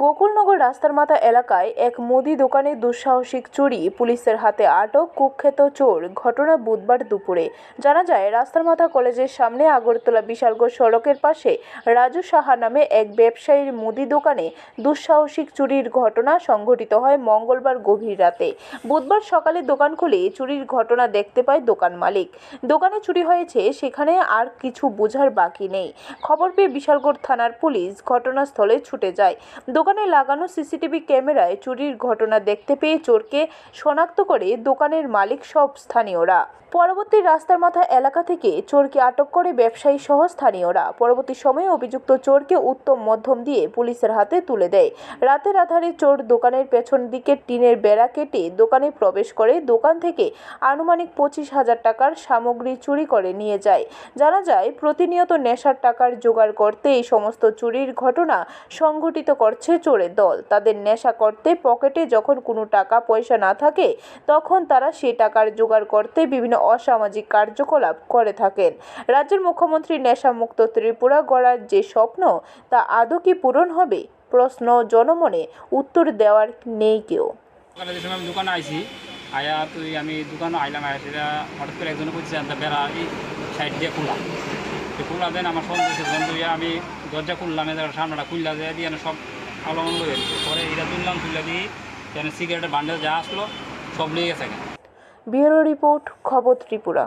গোকুলনগর রাস্তার মাথা এলাকায় এক মুদি দোকানে দুঃসাহসিক চুরি, পুলিশের হাতে আটক কুখ্যাত চোর। ঘটনা বুধবার দুপুরে। জানা যায় রাস্তার মাথা কলেজের সামনে আগরতলা বিশালগড় সড়কের পাশে রাজু সাহা নামে এক ব্যবসায়ীর মুদি দোকানে দুঃসাহসিক চুরির ঘটনা সংঘটিত হয় মঙ্গলবার গভীর রাতে। বুধবার সকালে দোকান খুলে চুরির ঘটনা দেখতে পায় দোকান মালিক। দোকানে চুরি হয়েছে, সেখানে আর কিছু বোঝার বাকি নেই। খবর পেয়ে বিশালগড় থানার পুলিশ ঘটনাস্থলে ছুটে যায়। দোকানে লাগানো সিসিটিভি ক্যামেরায় চুরির ঘটনা দেখতে পেয়ে চোরকে শনাক্ত করে দোকানের মালিক সব স্থানীয়রা। পরবর্তী রাস্তার মাথা এলাকা থেকে চোরকে আটক করে ব্যবসায়ী সহ স্থানীয়রা। পরবর্তী সময়ে অভিযুক্ত চোরকে উত্তম মধ্যম দিয়ে পুলিশের হাতে তুলে দেয়। রাতের আধারে চোর দোকানের পেছন দিকে টিনের বেড়া কেটে দোকানে প্রবেশ করে দোকান থেকে আনুমানিক পঁচিশ হাজার টাকার সামগ্রী চুরি করে নিয়ে যায়। জানা যায়, প্রতিনিয়ত নেশার টাকার জোগাড় করতে এই সমস্ত চুরির ঘটনা সংঘটিত করছে চোরের দল। তাদের নেশা করতে পকেটে যখন কোনো টাকা, পয়সা না থাকে, তখন তারা সে টাকার জোগাড় করতে বিভিন্ন অসামাজিক কার্যকলাপ করে থাকেন। রাজ্যের মুখ্যমন্ত্রী নেশামুক্ত ত্রিপুরা গড়ার যে স্বপ্ন, তা আদৌ কি পূরণ হবে? প্রশ্ন জনমনে উত্তর দেওয়ার নেই কেউ। দোকানে আয়া তুই আমি দোকানে আইলাম, আয়া সেটা হঠাৎ করে একজনে বেড়া, এই সাইড দিয়ে দেন, আমার সন্দেহ আমি দরজা খুললাম সামনেটা খুললা, দিয়ে দিয়ে সব গেছে। পরে এটা সিগারেটের বান্ডেল আসলো সব নিয়ে গেছে রিপোর্ট খবর ত্রিপুরা।